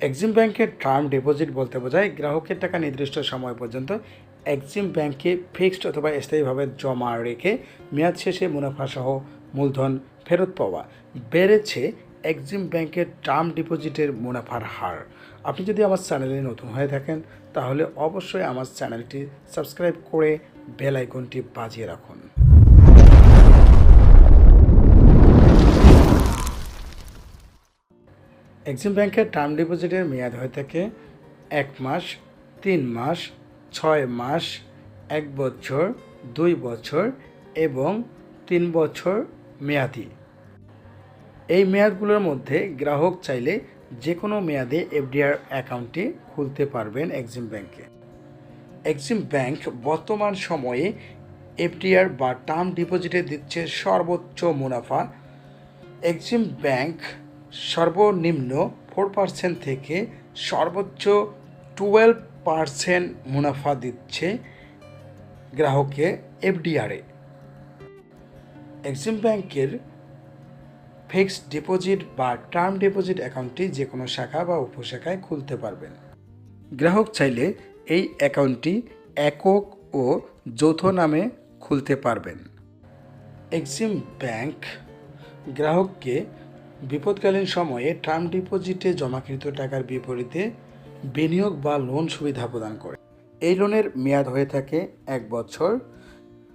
Exim ব্যাংকের term deposit বলতে বোঝায় গ্রাহকের টাকা নির্দিষ্ট সময় পর্যন্ত এক্সিম ব্যাংকে ফিক্সড অথবা স্থায়ীভাবে জমা রেখে মেয়াদ শেষে মুনাফাসহ মূলধন ফেরত পাওয়া। বেড়েছে এক্সিম ব্যাংকের টার্ম ডিপোজিটের মুনাফার হার। আপনি যদি আমার চ্যানেলে নতুন হয়ে থাকেন, তাহলে অবশ্যই আমার চ্যানেলটি সাবস্ক্রাইব করে বেল আইকনটি বাজিয়ে রাখুন। এক্সিম ব্যাংকের টার্ম ডিপোজিটের মেয়াদ হয়ে থাকে এক মাস, তিন মাস, ছয় মাস, এক বছর, দুই বছর এবং তিন বছর মেয়াদি। এই মেয়াদগুলোর মধ্যে গ্রাহক চাইলে যে কোনো মেয়াদে এফডিআর অ্যাকাউন্টটি খুলতে পারবেন এক্সিম ব্যাংকে। এক্সিম ব্যাংক বর্তমান সময়ে এফডিআর বা টার্ম ডিপোজিটে দিচ্ছে সর্বোচ্চ মুনাফা। এক্সিম ব্যাংক সর্বনিম্ন ফোর পার্সেন্ট থেকে সর্বোচ্চ টুয়েলভ পার্সেন্ট মুনাফা দিচ্ছে গ্রাহককে এফডিআরে এক্সিম ব্যাংকের ফিক্সড ডিপোজিট বা টার্ম ডিপোজিট অ্যাকাউন্টটি যে কোনো শাখা বা উপশাখায় খুলতে পারবেন। গ্রাহক চাইলে এই অ্যাকাউন্টটি একক ও যৌথ নামে খুলতে পারবেন। এক্সিম ব্যাংক গ্রাহককে বিপদকালীন সময়ে টার্ম ডিপোজিটে জমাকৃত টাকার বিপরীতে বিনিয়োগ বা লোন সুবিধা প্রদান করে। এই লোনের মেয়াদ হয়ে থাকে এক বছর।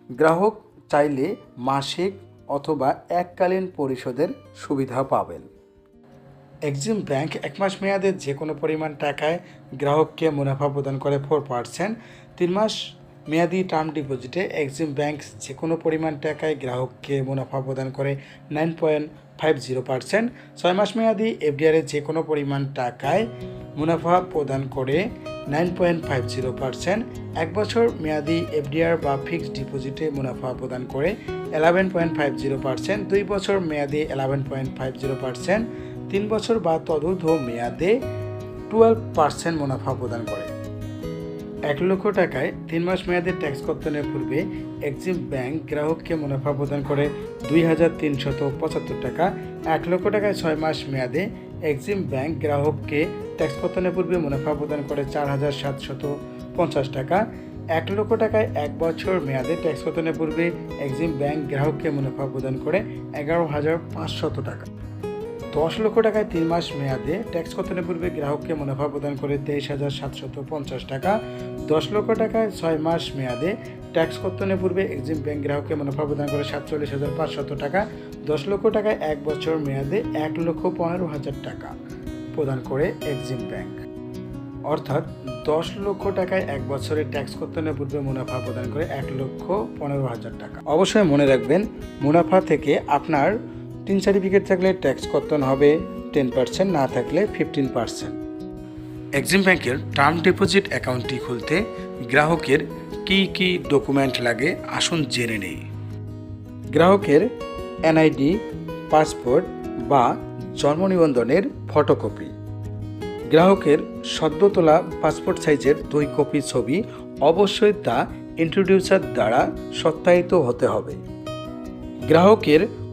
গ্রাহক চাইলে মাসিক অথবা এককালীন পরিশোধের সুবিধা পাবেন। এক্সিম ব্যাংক এক মাস মেয়াদে যে কোনো পরিমাণ টাকায় গ্রাহককে মুনাফা প্রদান করে ফোর পার্সেন্ট। তিন মাস মেয়াদি টার্ম ডিপোজিটে এক্সিম ব্যাংক যে কোনো পরিমাণ টাকায় গ্রাহককে মুনাফা প্রদান করে nine point five zero percent ছয় মাস মেয়াদি এফডিআরে যে কোনো পরিমাণ টাকায় মুনাফা প্রদান করে nine point five zero percent এক বছর মেয়াদি এফডিআর বা ফিক্সড ডিপোজিটে মুনাফা প্রদান করে eleven point five zero percent দুই বছর মেয়াদি eleven point five zero percent তিন বছর বা তদূর্ধ্ব মেয়াদে টুয়েলভ পার্সেন্ট মুনাফা প্রদান করে। এক লক্ষ টাকায় তিন মাস মেয়াদে ট্যাক্স কর্তনের পূর্বে এক্সিম ব্যাংক গ্রাহককে মুনাফা প্রদান করে দুই হাজার তিনশত পঁচাত্তর টাকা, এক লক্ষ টাকায় ছয় মাস মেয়াদে এক্সিম ব্যাংক গ্রাহককে ট্যাক্স পতনের পূর্বে মুনাফা প্রদান করে চার হাজার সাতশত পঞ্চাশ টাকা, এক লক্ষ টাকায় এক বছর মেয়াদে ট্যাক্স পতনের পূর্বে এক্সিম ব্যাংক গ্রাহককে মুনাফা প্রদান করে এগারো হাজার পাঁচশত টাকা। দশ লক্ষ টাকায় তিন মাস মেয়াদে ট্যাক্স কর্তনের পূর্বে গ্রাহককে মুনাফা প্রদান করে তেইশ হাজার সাতশত পঞ্চাশ টাকা? দশ লক্ষ টাকায় ছয় মাস মেয়াদে ট্যাক্স কর্তনের পূর্বে এক্সিম ব্যাংক গ্রাহককে মুনাফা প্রদান করে সাতচল্লিশ হাজার পাঁচশত টাকা? দশ লক্ষ টাকায় এক বছর মেয়াদে এক লক্ষ পনেরো হাজার টাকা প্রদান করে এক্সিম ব্যাংক অর্থাৎ দশ লক্ষ টাকায় এক বছরে ট্যাক্স কর্তনের পূর্বে মুনাফা প্রদান করে এক লক্ষ পনেরো হাজার টাকা। অবশ্যই মনে রাখবেন, মুনাফা থেকে আপনার তিন সার্টিফিকেট থাকলে ট্যাক্স কর্তন হবে টেন পার্সেন্ট না থাকলে ফিফটিন পার্সেন্ট এক্সিম ব্যাংকের টার্ম ডিপোজিট অ্যাকাউন্টটি খুলতে গ্রাহকের কী কী ডকুমেন্ট লাগে আসুন জেনে নেই। গ্রাহকের এনআইডি পাসপোর্ট বা জন্ম নিবন্ধনের ফটোকপি গ্রাহকের সদ্য তোলা পাসপোর্ট সাইজের দুই কপি ছবি অবশ্যই তা ইন্ট্রোডিউসার দ্বারা সত্যায়িত হতে হবে। গ্রাহকের